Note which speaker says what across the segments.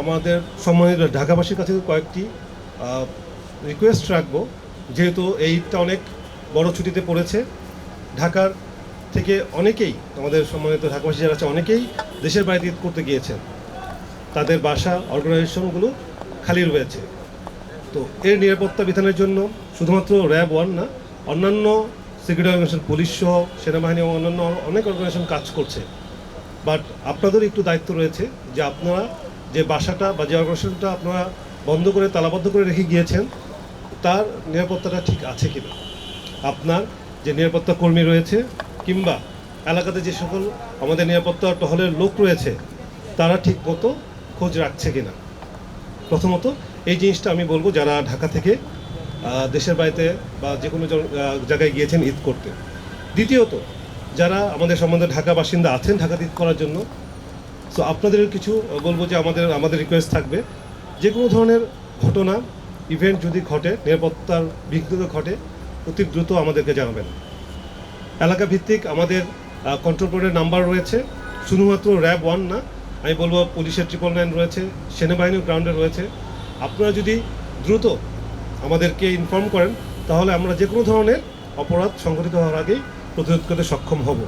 Speaker 1: আমাদের সম্মানিত ঢাকাবাসীর কাছে কয়েকটি রিকোয়েস্ট রাখব। যেহেতু এই ঈদটা অনেক বড় ছুটিতে পড়েছে, ঢাকার থেকে অনেকেই, আমাদের সম্মানিত ঢাকাবাসী যারা আছে, অনেকেই দেশের বাইরে ঈদ করতে গিয়েছেন। তাদের বাসা অর্গানাইজেশনগুলো খালি রয়েছে। তো এর নিরাপত্তা বিধানের জন্য শুধুমাত্র র্যাব ওয়ান না, অন্যান্য সিকিউরিটি অর্গানাইজেশন পুলিশ সহ সেনাবাহিনী এবং অন্যান্য অনেক অর্গানাইজেশন কাজ করছে। বাট আপনাদের একটু দায়িত্ব রয়েছে যে আপনারা যে বাসাটা বা যে অর্গানাইজেশনটা আপনারা বন্ধ করে তালাবদ্ধ করে রেখে গিয়েছেন, তার নিরাপত্তাটা ঠিক আছে কিনা? আপনার যে নিরাপত্তা কর্মী রয়েছে কিংবা এলাকাতে যে সকল আমাদের নিরাপত্তা টহলের লোক রয়েছে, তারা ঠিক মতো খোঁজ রাখছে কিনা? প্রথমত, এই জিনিসটা আমি বলব যারা ঢাকা থেকে দেশের বাড়িতে বা যে কোনো জায়গায় গিয়েছেন ঈদ করতে। দ্বিতীয়ত, যারা আমাদের সম্বন্ধে ঢাকা বাসিন্দা আছেন ঢাকাতে ঈদ করার জন্য সো আপনাদের কিছু বলব যে আমাদের আমাদের রিকোয়েস্ট থাকবে। যে কোনো ধরনের ঘটনা ইভেন্ট যদি ঘটে, নিরাপত্তার বিঘ্ন ঘটে, অতি দ্রুত আমাদেরকে জানাবেন। এলাকা ভিত্তিক আমাদের কন্ট্রোল বোর্ডের নাম্বার রয়েছে। শুধুমাত্র র্যাব ওয়ান না, আমি বলব পুলিশের ট্রিপল নাইন রয়েছে সেনাবাহিনীর গ্রাউন্ডে রয়েছে। আপনারা যদি দ্রুত আমাদেরকে ইনফর্ম করেন, তাহলে আমরা যে কোনো ধরনের অপরাধ সংঘটিত হওয়ার আগেই প্রতিরোধ করতে সক্ষম হব।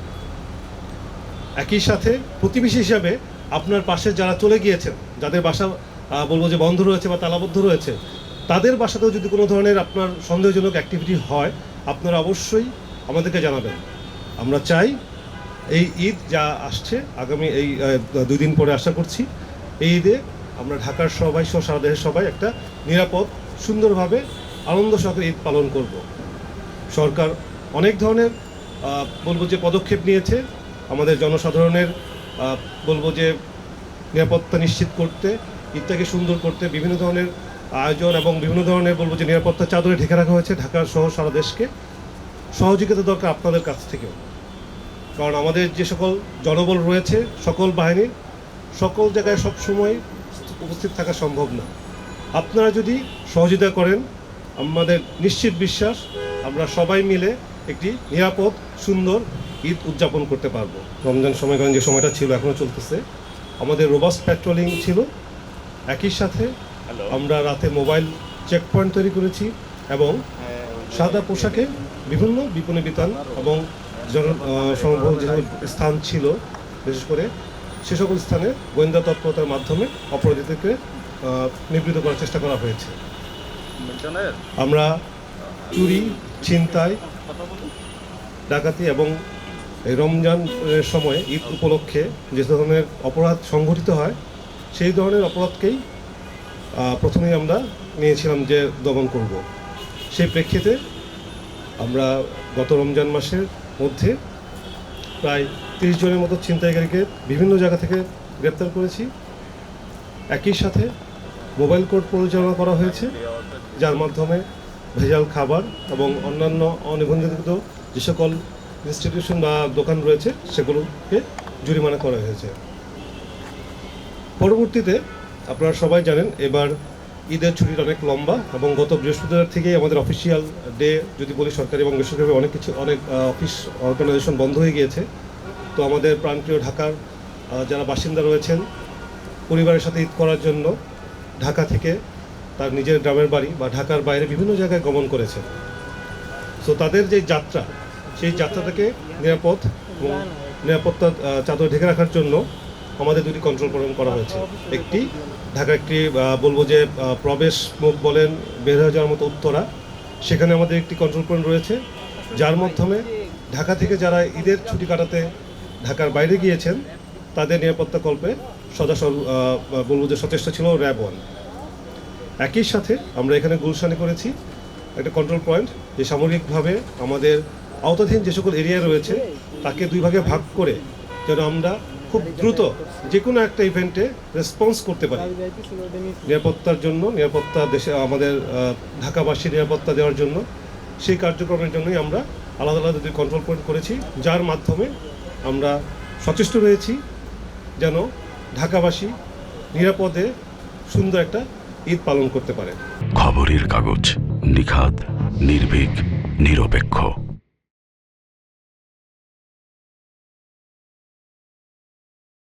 Speaker 1: একই সাথে প্রতিবেশী হিসাবে আপনার পাশে যারা চলে গিয়েছেন, যাদের বাসা বলব যে বন্ধ রয়েছে বা তালাবদ্ধ রয়েছে, তাদের বাসাতেও যদি কোনো ধরনের আপনার সন্দেহজনক অ্যাক্টিভিটি হয়, আপনারা অবশ্যই আমাদেরকে জানাবেন। আমরা চাই এই ঈদ যা আসছে, আগামী এই দুই দিন পরে আশা করছি, এই ঈদে আমরা ঢাকার সবাই সহ সারা দেশের সবাই একটা নিরাপদ, সুন্দরভাবে আনন্দ সহকারে ঈদ পালন করব। সরকার অনেক ধরনের বলব যে পদক্ষেপ নিয়েছে, আমাদের জনসাধারণের বলব যে নিরাপত্তা নিশ্চিত করতে, ঈদটাকে সুন্দর করতে বিভিন্ন ধরনের আয়োজন এবং বিভিন্ন ধরনের বলব যে নিরাপত্তা চাদরে ঢেকে রাখা হয়েছে ঢাকা সহ সারা দেশকে। সহযোগিতা দরকার আপনাদের কাছ থেকেও। কারণ আমাদের যে সকল জনবল রয়েছে, সকল বাহিনীর, সকল জায়গায় সব সময় উপস্থিত থাকা সম্ভব না। আপনারা যদি সহযোগিতা করেন, আমাদের নিশ্চিত বিশ্বাস, আমরা সবাই মিলে একটি নিরাপদ, সুন্দর ঈদ উদযাপন করতে পারব। রমজান সময়কালীন যে সময়টা ছিল এখনও চলতেছে। আমাদের রোবাস্ট প্যাট্রোলিং ছিল। একই সাথে আমরা রাতে মোবাইল চেক পয়েন্ট তৈরি করেছি এবং সাদা পোশাকে বিভিন্ন বিপণী বিতান এবং জন আহ, যে স্থান ছিল বিশেষ করে সে সকল স্থানে গোয়েন্দা তৎপরতার মাধ্যমে অপরাধীদেরকে নিবৃত করার চেষ্টা করা হয়েছে। আমরা চুরি ছিনতাই ডাকাতি এবং এই রমজানের সময়, ঈদ উপলক্ষে যে ধরনের অপরাধ সংঘটিত হয়, সেই ধরনের অপরাধকেই প্রথমেই আমরা নিয়েছিলাম যে দমন করব। সেই প্রেক্ষিতে আমরা গত রমজান মাসের মধ্যে প্রায় তিরিশ জনের মতো ছিনতাইকারীকে বিভিন্ন জায়গা থেকে গ্রেপ্তার করেছি। একই সাথে মোবাইল কোর্ট পরিচালনা করা হয়েছে, যার মাধ্যমে ভেজাল খাবার এবং অন্যান্য অনিবন্ধিত যে সকল ইনস্টিটিউশন বা দোকান রয়েছে, সেগুলোকে জরিমানা করা হয়েছে। পরবর্তীতে আপনারা সবাই জানেন, এবার ঈদের ছুটিটা অনেক লম্বা এবং গত বৃহস্পতিবার থেকেই আমাদের অফিসিয়াল ডে যদি বলি সরকারি এবং বেসরকারি অনেক কিছু, অনেক অফিস অর্গানাইজেশন বন্ধ হয়ে গিয়েছে। তো আমাদের প্রাণপ্রিয় ঢাকার যারা বাসিন্দা রয়েছেন, পরিবারের সাথে ঈদ করার জন্য ঢাকা থেকে তার নিজের গ্রামের বাড়ি বা ঢাকার বাইরে বিভিন্ন জায়গায় গমন করেছে সো তাদের যে যাত্রা সেই যাত্রাটাকে নিরাপদ এবং নিরাপত্তা চাদর ঢেকে রাখার জন্য আমাদের দুটি কন্ট্রোল প্রোগ্রাম করা হয়েছে। একটি ঢাকা একটি বলব যে প্রবেশ মুখ বলেন, বের হয়ে যাওয়ার মতো উত্তরা। সেখানে আমাদের একটি কন্ট্রোল পয়েন্ট রয়েছে, যার মাধ্যমে ঢাকা থেকে যারা ঈদের ছুটি কাটাতে ঢাকার বাইরে গিয়েছেন, তাদের নিরাপত্তা কল্পে সদা বলব যে, সচেষ্ট ছিল র্যাব ওয়ান একই সাথে আমরা এখানে গুলশানে করেছি একটা কন্ট্রোল পয়েন্ট যে সামগ্রিকভাবে আমাদের আওতাধীন যে সকল এরিয়া রয়েছে, তাকে দুই ভাগে ভাগ করে যেন আমরা খুব দ্রুত যে কোনো একটা ইভেন্টে রেসপন্স করতে পারি। নিরাপত্তার জন্য, নিরাপত্তা দেশে, আমাদের ঢাকাবাসী নিরাপত্তা দেওয়ার জন্য, সেই কার্যক্রমের জন্যই আমরা আলাদা আলাদা দুই কন্ট্রোল পয়েন্ট করেছি, যার মাধ্যমে আমরা সচেষ্ট রয়েছি যেন ঢাকাবাসী নিরাপদে সুন্দর একটা ঈদ পালন করতে পারে।
Speaker 2: খবরের কাগজ নিখাদ, নির্ভীক, নিরপেক্ষ।